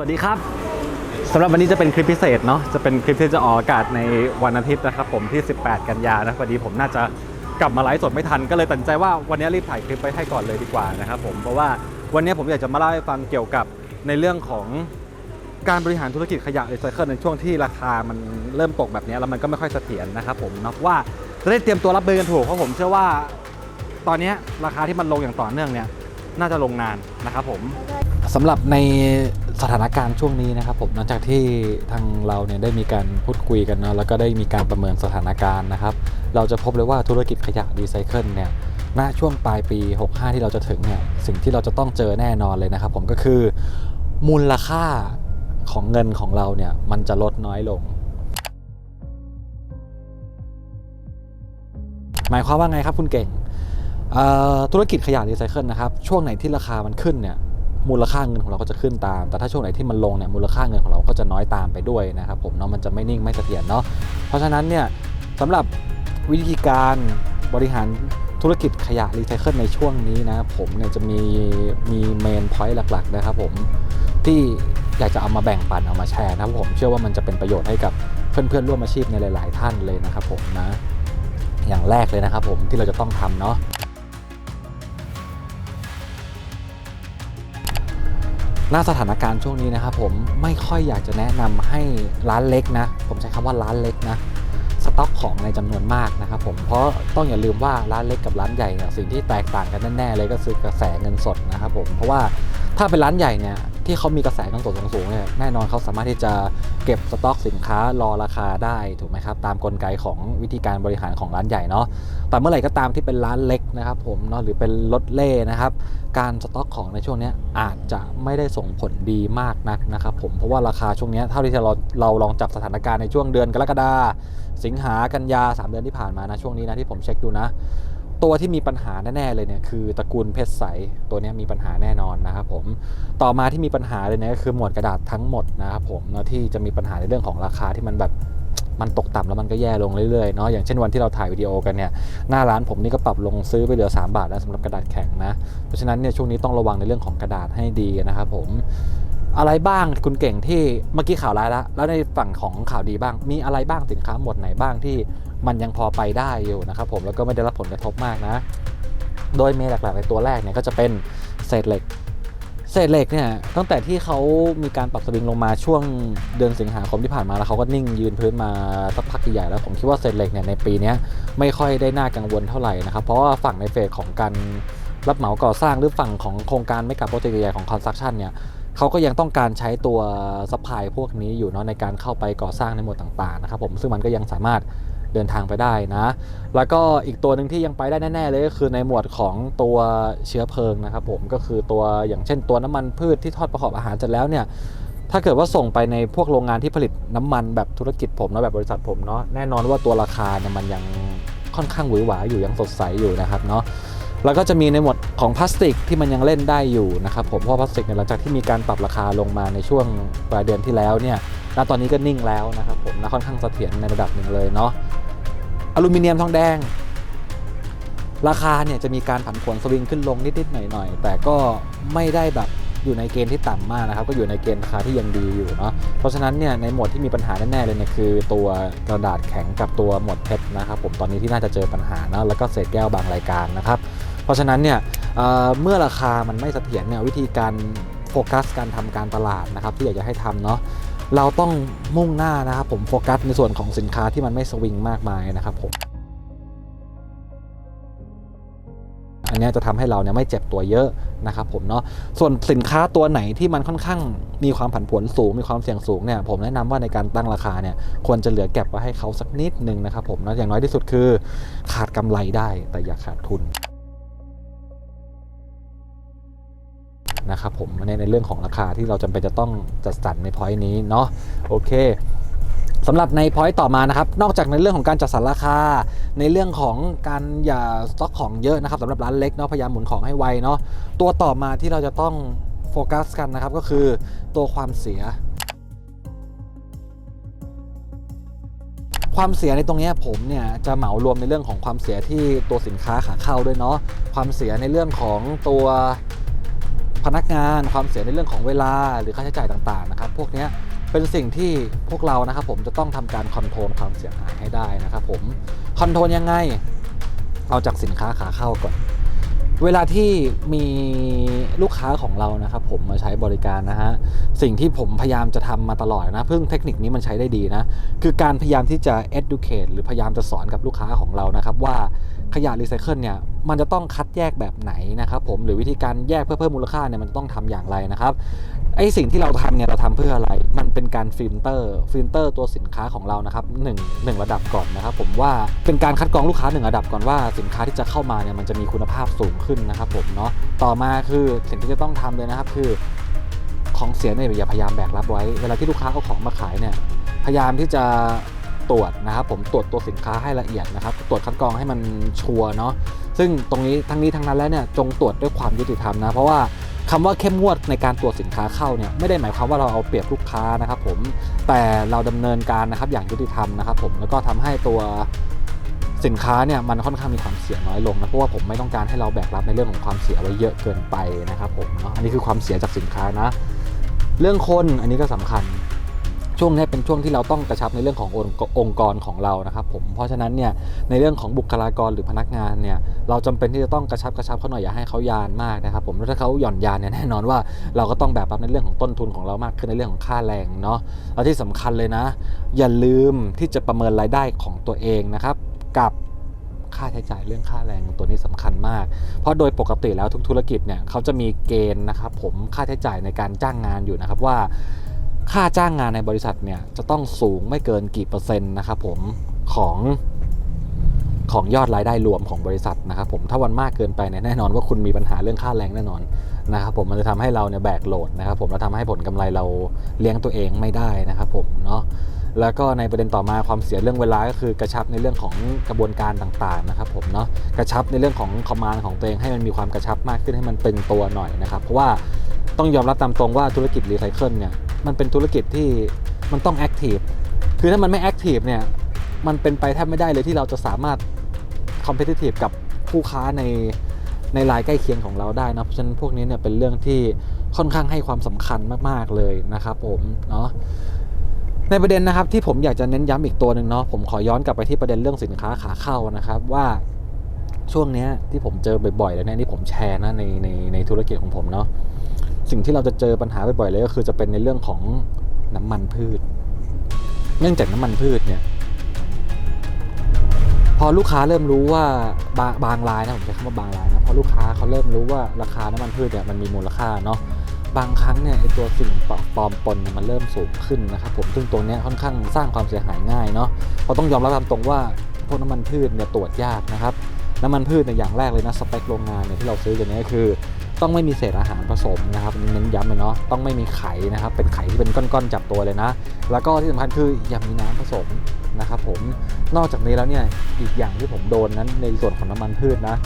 วัสดีครับสำหรับวันนี้จะเป็นคลิปพิเศษเนาะจะเป็นคลิปที่จะออกอากาศในวันอาทิตย์นะครับผมที่ 18 กันยานะพอดีผมน่าจะกลับมาไลฟ์สดไม่ทันก็เลยตัดสินใจว่าวันนี้รีบถ่ายคลิปไปให้ก่อนเลยดีกว่านะครับผมเพราะว่าวันนี้ผมอยากจะมาเล่าให้ฟังเกี่ยวกับในเรื่องของการบริหารธุรกิจขยะรีไซเคิลในช่วงที่ราคามันเริ่มตกแบบนี้แล้วมันก็ไม่ค่อยเสถียรนะครับผมเนาะว่าจะได้เตรียมตัวรับมือกันถูกเพราะผมเชื่อว่า ตอนนี้ราคาที่มันลงอย่างต่อเนื่องเนี่ย น่าจะลงนานนะครับผมสำหรับในสถานการณ์ช่วงนี้นะครับผมหลังจากที่ทางเราเนี่ยได้มีการพูดคุยกันเนาะแล้วก็ได้มีการประเมินสถานการณ์นะครับ เราจะพบเลยว่าธุรกิจขยะรีไซเคิลเนี่ยณช่วงปลายปี 65 ที่เราจะถึงเนี่ยสิ่งที่เราจะต้องเจอแน่นอนเลยนะครับ ผมก็คือมูลค่าของเงินของเราเนี่ยมันจะลดน้อยลง หมายความว่าไงครับคุณเก่ง ธุรกิจขยะรีไซเคิลนะครับ ช่วงไหนที่ราคามันขึ้นเนี่ยมูลค่าเงินของเราก็จะขึ้นตาม แต่ถ้าช่วงไหนที่มันลงเนี่ยมูลค่าเงินของเราก็จะน้อยตามไปด้วยนะครับผมเนาะมันจะไม่นิ่งไม่เสถียรเนาะเพราะฉะนั้นเนี่ยสำหรับวิธีการบริหารธุรกิจขยะรีไซเคิลในช่วงนี้นะผมเนี่ยจะมีมีเมนพอยต์หลักๆนะครับผมที่อยากจะเอามาแบ่งปันเอามาแชร์นะครับผมเชื่อว่ามันจะเป็นประโยชน์ให้กับเพื่อนๆร่วมอาชีพในหลาย ๆ ท่านเลยนะครับผมนะอย่างแรกเลยนะครับผมที่เราจะต้องทำเนาะ หน้าสถานการณ์ช่วงนี้นะครับผมไม่ค่อยอยากจะแนะนำให้ร้านเล็กนะ ผมใช้คำว่าร้านเล็กนะสต็อกของในจำนวนมากนะครับผมเพราะต้องอย่าลืมว่าร้านเล็กกับร้านใหญ่เนี่ยสิ่งที่แตกต่างกันแน่ๆเลยก็คือกระแสเงินสดนะครับผมเพราะว่าถ้าเป็นร้านใหญ่เนี่ย ที่เขามีกระแสเงินสดสูงๆเนี่ยแน่นอนเขาสามารถที่จะเก็บสต็อกสินค้ารอราคาได้ถูกไหมครับตามกลไกของวิธีการบริหารของร้านใหญ่เนาะแต่เมื่อไหร่ก็ตามที่เป็นร้านเล็กนะครับผมเนาะหรือเป็นรถเล่นะครับการสต็อกของในช่วงนี้อาจจะไม่ได้ส่งผลดีมากนักนะครับผมเพราะว่าราคาช่วงนี้เท่าที่เราเราลองจับสถานการณ์ในช่วงเดือนกรกฎาสิงหากันยา 3 เดือนที่ผ่านมานะช่วงนี้นะที่ผมเช็คดูนะ ตัวที่มีปัญหาแน่ๆเลยเนี่ยคือตระกูลเพชรใสตัวนี้มีปัญหาแน่นอนนะครับผมต่อมาที่มีปัญหาเลยเนี่ยก็คือหมวดกระดาษทั้งหมดนะครับผมเนาะที่จะมีปัญหาในเรื่องของราคาที่มันแบบมันตกต่ำแล้วมันก็แย่ลงเรื่อยๆเนาะอย่างเช่นวันที่เราถ่ายวิดีโอกันเนี่ยหน้าร้านผมนี่ก็ปรับลงซื้อไปเหลือ 3 บาทแล้วสำหรับกระดาษแข็งนะเพราะฉะนั้นเนี่ยช่วงนี้ต้องระวังในเรื่องของกระดาษให้ดีนะครับผม อะไรบ้างคุณเก่งที่เมื่อกี้ข่าวร้ายแล้วแล้วในฝั่งของข่าวดีบ้าง มีอะไรบ้างสินค้าหมวดไหนบ้างที่มันยังพอไปได้อยู่นะครับผมแล้วก็ไม่ได้รับผลกระทบมากนะ โดยเมนหลักๆในตัวแรกเนี่ยก็จะเป็นเศษเหล็ก เศษเหล็กเนี่ยตั้งแต่ที่เขามีการปรับสวิงลงมาช่วงเดือนสิงหาคมที่ผ่านมาแล้วเขาก็นิ่งยืนพื้นมาสักพักใหญ่แล้วผมคิดว่าเศษเหล็กเนี่ยในปีนี้ไม่ค่อยได้น่ากังวลเท่าไหร่นะครับเพราะว่าฝั่งในเฟสของการรับเหมาก่อสร้างหรือฝั่งของโครงการไม่กับโปรเจกต์ใหญ่ของคอนสตรักชั่นเนี่ย เขาก็ยังต้องการใช้ตัวซัพพลายพวกนี้อยู่เนาะในการเข้าไปก่อสร้างในหมวดต่างๆนะครับผมซึ่งมันก็ยังสามารถเดินทางไปได้นะ แล้วก็อีกตัวหนึ่งที่ยังไปได้แน่ ๆ เลยก็คือในหมวดของตัวเชื้อเพลิงนะครับผมก็คือตัวอย่างเช่นตัวน้ำมันพืชที่ทอดประกอบอาหารเสร็จแล้วเนี่ยถ้าเกิดว่าส่งไปในพวกโรงงานที่ผลิตน้ำมันแบบธุรกิจผมนะแบบบริษัทผมเนาะแน่นอนว่าตัวราคาเนี่ยมันยังค่อนข้างหวือหวาอยู่ยังสดใสอยู่นะครับเนาะ แล้วก็จะมีในหมวดของพลาสติกที่มันยังเล่นได้อยู่นะครับผมเพราะพลาสติกเนี่ยหลังจากที่มีการปรับราคาลงมาในช่วงปลายเดือนที่แล้วเนี่ยณตอนนี้ก็นิ่งแล้วนะครับผมนะค่อนข้างเสถียรในระดับหนึ่งเลยเนาะอลูมิเนียมทองแดง ราคาเนี่ยจะมีการผันผวนสวิงขึ้นลงนิดๆหน่อยๆ แต่ก็ไม่ได้แบบอยู่ในเกณฑ์ที่ต่ำมากนะครับ ก็อยู่ในเกณฑ์ราคาที่ยังดีอยู่เนาะเพราะฉะนั้นเนี่ยในหมวดที่มีปัญหาแน่ๆเลยเนี่ยคือตัวกระดาษแข็งกับตัวหมวดเพชรนะครับผมตอนนี้ที่น่าจะเจอปัญหาเนาะแล้วก็เศษแก้วบางรายการนะครับ ราะฉะนั้นเนี่ยเเมื่อราคามันไม่เสถียรเนี่ยวิธีการโฟกัสการทำการตลาดนะครับที่อยากจะให้ทำเนาะเราต้องมุ่งหน้านะครับผมโฟกัสในส่วนของสินค้าที่มันไม่สวิงมากมายนะครับผมอันนี้จะทำให้เราเนี่ยไม่เจ็บตัวเยอะนะครับผมเนาะส่วนสินค้าตัวไหนที่มันค่อนข้างมีความผันผวนสูง มีความเสี่ยงสูงเนี่ยผมแนะนำว่าในการตั้งราคาเนี่ยควรจะเหลือเก็บไว้ให้เขาสักนิดนึงนะครับผมเนาะอย่างน้อยที่สุดคือ ขาดกำไรได้แต่อย่าขาดทุน นะครับผมในในเรื่องของราคาที่เราจำเป็นจะต้องจัดสรรในพอยต์นี้เนาะโอเคสำหรับในพอยต์ต่อมานะครับ นอกจากในเรื่องของการจัดสรรราคา ในเรื่องของการอย่าสต็อกของเยอะนะครับสำหรับร้านเล็กเนาะพยายามหมุนของให้ไวเนาะตัวต่อมาที่เราจะต้องโฟกัสกันนะครับก็คือตัวความเสีย ความเสียในตรงนี้ผมเนี่ยจะเหมารวมในเรื่องของความเสียที่ตัวสินค้าขาเข้าด้วยเนาะความเสียในเรื่องของตัว พนักงานความเสียในเรื่องของเวลาหรือค่าใช้จ่ายต่างๆนะครับพวกนี้เป็นสิ่งที่พวกเรานะครับผมจะต้องทำการคอนโทรลความเสียหายให้ได้นะครับผมคอนโทรลยังไงเอาจากสินค้าขาเข้าก่อน เวลาที่มีลูกค้าของเรานะครับผมมาใช้บริการนะฮะสิ่งที่ผมพยายามจะทำมาตลอดนะเพิ่งเทคนิคนี้มันใช้ได้ดีนะคือการพยายามที่จะ educate หรือพยายามจะสอนกับลูกค้าของเรานะครับว่า ขยะรีไซเคิลเนี่ยมันจะต้องคัดแยกแบบไหนนะครับผมหรือวิธีการแยกเพื่อเพิ่มมูลค่าเนี่ยมันต้องทำอย่างไรนะครับไอสิ่งที่เราทำเนี่ยเราทำเพื่ออะไร มันเป็นการฟิลเตอร์ฟิลเตอร์ตัวสินค้าของเรานะครับหนึ่งหนึ่งระดับก่อนนะครับผมว่าเป็นการคัดกรองลูกค้าหนึ่งระดับก่อนว่าสินค้าที่จะเข้ามาเนี่ยมันจะมีคุณภาพสูงขึ้นนะครับผมเนาะต่อมาคือสิ่งที่จะต้องทำเลยนะครับคือของเสียเนี่ยอย่าพยายามแบกรับไว้ เวลาที่ลูกค้าเอาของมาขายเนี่ยพยายามที่จะ ตรวจนะครับ ผมตรวจตัวสินค้าให้ละเอียดนะครับ ตรวจคัดกรองให้มันชัวร์เนาะซึ่งตรงนี้ทั้งนี้ทั้งนั้นแล้วเนี่ยจงตรวจด้วยความยุติธรรมนะเพราะว่าคำว่าเข้มงวดในการตรวจสินค้าเข้าเนี่ยไม่ได้หมายความว่าเราเอาเปรียบลูกค้านะครับ ผมแต่เราดำเนินการนะครับอย่างยุติธรรมนะครับ ผมแล้วก็ทำให้ตัวสินค้าเนี่ยมันค่อนข้างมีความเสี่ยงน้อยลงนะเพราะว่าผมไม่ต้องการให้เราแบกรับในเรื่องของความเสียไว้เยอะเกินไปนะครับผมเนาะอันนี้คือความเสียจากสินค้านะ เรื่องคนอันนี้ก็สำคัญ ช่วงนี้เป็นช่วงที่เราต้องกระชับในเรื่องขององค์กรของเรานะครับผมเพราะฉะนั้นเนี่ยในเรื่องของบุคลากรหรือพนักงานเนี่ยเราจำเป็นที่จะต้องกระชับกระชับเขาหน่อยอย่าให้เขายานมากนะครับผมแล้วถ้าเขาหย่อนยานเนี่ยแน่นอนว่าเราก็ต้องแบบรับในเรื่องของต้นทุนของเรามากขึ้นในเรื่องของค่าแรงเนาะแล้วที่สำคัญเลยนะ อย่าลืมที่จะประเมินรายได้ของตัวเองนะครับกับค่าใช้จ่ายเรื่องค่าแรงตัวนี้สำคัญมาก เพราะโดยปกติแล้วทุกธุรกิจเนี่ยเขาจะมีเกณฑ์นะครับผมค่าใช้จ่ายในการจ้างงานอยู่นะครับว่า ค่าจ้างงานในบริษัทเนี่ยจะต้องสูงไม่เกินกี่เปอร์เซ็นต์นะครับผมของของยอดรายได้รวมของบริษัทนะครับผมถ้าวันมากเกินไปเนี่ยแน่นอนว่าคุณมีปัญหาเรื่องค่าแรงแน่นอนนะครับผมมันจะทำให้เราเนี่ยแบกโหลดนะครับผมแล้วทำให้ผลกำไรเราเลี้ยงตัวเองไม่ได้นะครับผมเนาะแล้วก็ในประเด็นต่อมาความเสียเรื่องเวลาก็คือกระชับในเรื่องของกระบวนการต่างๆนะครับผมเนาะกระชับในเรื่องของคอมมานด์ของตัวเองให้มันมีความกระชับมากขึ้นให้มันตึงตัวหน่อยนะครับเพราะว่าต้องยอมรับตามตรงว่าธุรกิจรีไซเคิลเนี่ย มันเป็นธุรกิจที่มันต้องแอคทีฟคือถ้ามันไม่แอคทีฟเนี่ยมันเป็นไปแทบไม่ได้เลยที่เราจะสามารถคอมเพ t i ทีฟกับผู้ค้าในในรายใกล้เคียงของเราได้นะเพราะฉะนั้นพวกนี้เนี่ยเป็นเรื่องที่ค่อนข้างให้ความสำคัญมากๆเลยนะครับผมเนาะในประเด็นนะครับที่ผมอยากจะเน้นย้ำอีกตัวหนึ่งเนาะผมขอย้อนกลับไปที่ประเด็นเรื่องสินค้าขาเข้านะครับว่าช่วงเนี้ยที่ผมเจอบ่อยๆแล้วเนี่ยที่ผมแชร์นะในในในธุรกิจของผมเนาะ สิ่งที่เราจะเจอปัญหาบ่อยๆเลยก็คือจะเป็นในเรื่องของน้ำมันพืช เนื่องจากน้ำมันพืชเนี่ย พอลูกค้าเริ่มรู้ว่าบางบางรายนะผมใช้คำว่าบางรายนะพอลูกค้าเขาเริ่มรู้ว่าราคาน้ำมันพืชเนี่ยมันมีมูลค่าเนาะบางครั้งเนี่ยไอตัวสิ่งปลอมปนมันเริ่มสูงขึ้นนะครับผมซึ่งตัวเนี้ยค่อนข้างสร้างความเสียหายง่ายเนาะเพราะต้องยอมรับตามตรงว่าพวกน้ำมันพืชเนี่ยตรวจยากนะครับน้ำมันพืชในยอย่างแรกเลยนะสเปคโรงงานเนี่ยที่เราซื้อกันนี่ยก็คือ ต้องไม่มีเศษอาหารผสมนะครับเน้นย้ำเลยเนาะต้องไม่มีไข่นะครับ เป็นไข่ที่เป็นก้อนๆจับตัวเลยนะ แล้วก็ที่สำคัญคืออย่ามีน้ำผสมนะครับผมนอกจากนี้แล้วเนี่ยอีกอย่างที่ผมโดนนั้นในส่วนของน้ำมันพืชนะ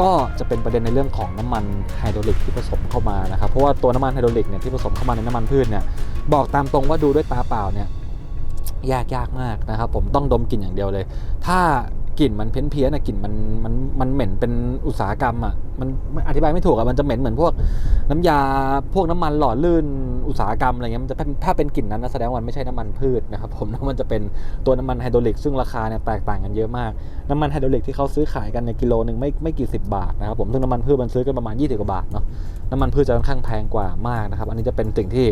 ก็จะเป็นประเด็นในเรื่องของน้ำมันไฮโดรลิกที่ผสมเข้ามานะครับเพราะว่าตัวน้ำมันไฮโดรลิกเนี่ยที่ผสมเข้ามาในน้ำมันพืชเนี่ยบอกตามตรงว่าดูด้วยตาเปล่าเนี่ยยากยากมากนะครับผมต้องดมกลิ่นอย่างเดียวเลย ถ้า กลิ่นมันเพี้ยนเพี้ยนอะกลิ่นมันมันมันเหม็นเป็นอุตสาหกรรมอะมันอธิบายไม่ถูกอะมันจะเหม็นเหมือนพวกน้ำยาพวกน้ำมันหล่อลื่นอุตสาหกรรมอะไรเงี้ยมันจะถ้าเป็นกลิ่นนั้นแสดงว่ามันไม่ใช่น้ำมันพืชนะครับผมแล้วมันจะเป็นตัวน้ำมันไฮโดรลิกซึ่งราคาเนี่ยแตกต่างกันเยอะมากน้ำมันไฮโดรลิกที่เขาซื้อขายกันในกิโลหนึ่งไม่ไม่กี่สิบบาทนะครับผมซึ่งน้ำมันพืชมันซื้อกันประมาณ20กว่าบาทเนาะน้ำมันพืชจะค่อนข้างแพงกว่ามากนะครับ อันนี้จะเป็นสิ่งที่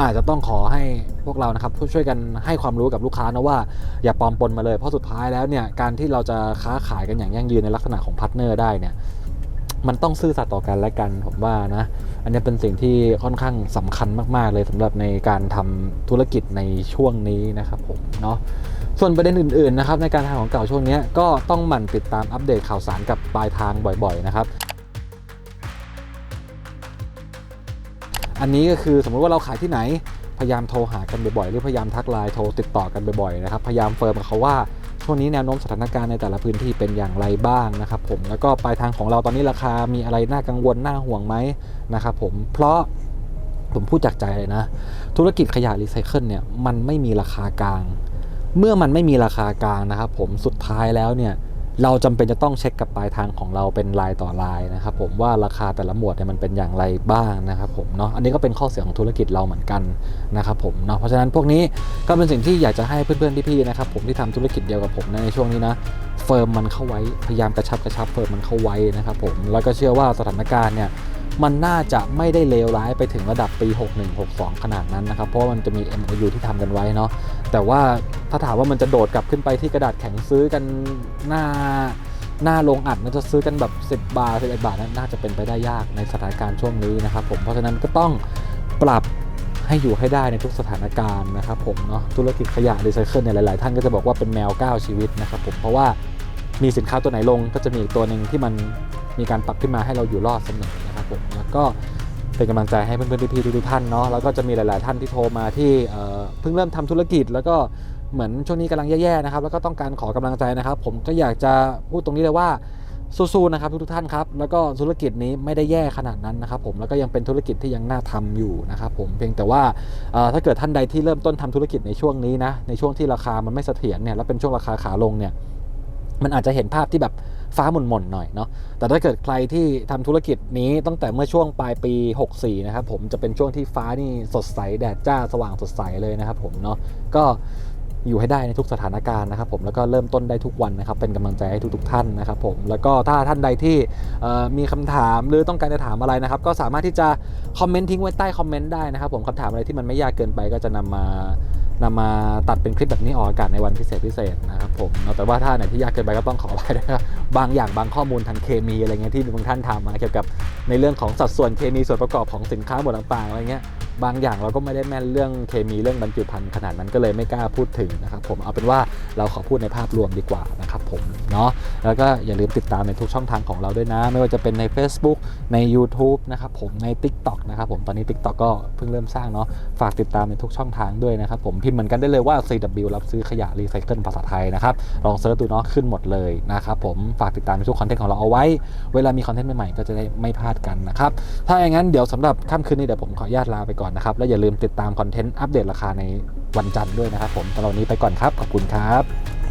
อาจจะต้องขอให้พวกเรานะครับช่วยกันให้ความรู้กับลูกค้านะว่าอย่าปลอมปนมาเลยเพราะสุดท้ายแล้วเนี่ยการที่เราจะค้าขายกันอย่างยั่งยืนในลักษณะของพาร์ทเนอร์ได้เนี่ยมันต้องซื่อสัตย์ต่อกันและกันผมว่านะ อันนี้เป็นสิ่งที่ค่อนข้างสำคัญมากๆเลยสำหรับในการทำธุรกิจในช่วงนี้นะครับผมเนาะส่วนประเด็นอื่นๆนะครับในการทำของเก่าช่วงนี้ก็ต้องหมั่นติดตามอัปเดตข่าวสารกับปลายทางบ่อยๆนะครับอันนี้ก็คือสมมุติว่าเราขายที่ไหนพยายามโทรหากันบ่อยๆหรือพยายามทักไลน์โทรติดต่อกันบ่อยๆนะครับพยายามเฟิร์มกับเขาว่า ช่วงนี้แนวโน้มสถานการณ์ในแต่ละพื้นที่เป็นอย่างไรบ้างนะครับผมแล้วก็ปลายทางของเราตอนนี้ราคามีอะไรน่ากังวลน่าห่วงไหมนะครับผมเพราะผมพูดจากใจเลยนะ ธุรกิจขยะรีไซเคิลเนี่ยมันไม่มีราคากลาง เมื่อมันไม่มีราคากลางนะครับผมสุดท้ายแล้วเนี่ย เราจำเป็นจะต้องเช็คกับปลายทางของเราเป็นรายต่อรายนะครับผมว่าราคาแต่ละหมวดเนี่ยมันเป็นอย่างไรบ้างนะครับผมเนาะอันนี้ก็เป็นข้อเสียของธุรกิจเราเหมือนกันนะครับผมเนาะเพราะฉะนั้นพวกนี้ก็เป็นสิ่งที่อยากจะให้เพื่อนๆพี่ๆนะครับผมที่ทำธุรกิจเดียวกับผมในช่วงนี้นะเฟิร์มมันเข้าไว้พยายามกระชับกระชับเฟิร์มมันเข้าไว้นะครับผมแล้วก็เชื่อว่าสถานการณ์เนี่ย มันน่าจะไม่ได้เลวร้ายไปถึงระดับปี 6162 ขนาดนั้นนะครับ เพราะว่ามันจะมี MOU ที่ทำกันไว้เนาะแต่ว่าถ้าถามว่ามันจะโดดกลับขึ้นไปที่กระดาษแข็งซื้อกันหน้าหน้าโรงอัดมันจะซื้อกันแบบ 10 บาท11บาทนั้นน่าจะเป็นไปได้ยากในสถานการณ์ช่วงนี้นะครับผมเพราะฉะนั้นก็ต้องปรับให้อยู่ให้ได้ในทุกสถานการณ์นะครับผมเนาะธุรกิจขยะรีไซเคิลเนี่ยหลาย ๆ ท่านก็จะบอกว่าเป็นแมว 9 ชีวิตนะครับผมเพราะว่ามีสินค้าตัวไหนลงก็จะมีอีกตัวหนึ่งที่มันมีการปรับขึ้นมาให้เราอยู่รอดเสมอ ก็เป็นกำลังใจให้เพื่อนๆพี่ๆทุกๆท่านเนาะแล้วก็จะมีหลาย ๆ ท่านที่โทรมาที่เพิ่งเริ่มทำธุรกิจ แล้วก็เหมือนช่วงนี้กำลังแย่ๆนะครับแล้วก็ต้องการขอกำลังใจนะครับ ผมก็อยากจะพูดตรงนี้เลยว่าสู้ๆนะครับทุกๆท่านครับแล้วก็ธุรกิจนี้ไม่ได้แย่ขนาดนั้นนะครับผมแล้วก็ยังเป็นธุรกิจที่ยังน่าทำอยู่นะครับผมเพียงแต่ว่าถ้าเกิดท่านใดที่เริ่มต้นทำธุรกิจในช่วงนี้นะในช่วงที่ราคามันไม่เสถียรเนี่ยแล้วเป็นช่วงราคาขาลงเนี่ยมันอาจจะเห็นภาพที่แบบ ฟ้าหม่นๆหน่อยเนาะแต่ถ้าเกิดใครที่ทำธุรกิจนี้ตั้งแต่เมื่อช่วงปลายปี 64 นะครับผมจะเป็นช่วงที่ฟ้านี่สดใสแดดจ้าสว่างสดใสเลยนะครับผมเนาะก็อยู่ให้ได้ในทุกสถานการณ์นะครับผมแล้วก็เริ่มต้นได้ทุกวันนะครับเป็นกำลังใจให้ทุกๆท่านนะครับผมแล้วก็ถ้าท่านใดที่มีคำถามหรือต้องการจะถามอะไรนะครับก็สามารถที่จะคอมเมนต์ทิ้งไว้ใต้คอมเมนต์ได้นะครับผมคำถามอะไรที่มันไม่ยากเกินไปก็จะนำมา นำมาตัดเป็นคลิปแบบนี้ออกอากาศในวันพิเศษพิเศษนะครับผมแต่ว่าถ้าไหนที่ยากเกินไปก็ต้องขออภัยนะครับบางอย่างบางข้อมูลทางเคมีอะไรเงี้ยที่บางท่านถามมาเกี่ยวกับในเรื่องของสัดส่วนเคมีส่วนประกอบของสินค้าหมวดต่างๆอะไรเงี้ย บางอย่างเราก็ไม่ได้แม่นเรื่องเคมีเรื่องบรรจุภัณฑ์ขนาดนั้นก็เลยไม่กล้าพูดถึงนะครับผมเอาเป็นว่าเราขอพูดในภาพรวมดีกว่านะครับผมเนาะแล้วก็อย่าลืมติดตามในทุกช่องทางของเราด้วยนะ ไม่ว่าจะเป็นใน Facebook ใน YouTube นะครับผมใน TikTok นะครับผมตอนนี้ TikTok ก็เพิ่งเริ่มสร้างเนาะฝากติดตามในทุกช่องทางด้วยนะครับผมพิมพ์เหมือนกันได้เลยว่า CW รับซื้อขยะรีไซเคิลภาษาไทยนะครับลองเซิร์ชดูเนาะขึ้นหมดเลยนะครับผมฝากติดตามในทุกคอนเทนต์ของเราเอาไว้ เวลามีคอนเทนต์ใหม่ๆก็จะได้ไม่พลาดกันนะครับถ้าอย่างนั้นเดี๋ยวสำหรับค่ำคืนนี้เดี๋ยวผมขออนุญาตลาไปก่อนนะครับ แล้วอย่าลืมติดตามคอนเทนต์อัปเดตราคาในวันจันทร์ด้วยนะครับผมสำหรับวันนี้ไปก่อนครับ ขอบคุณครับ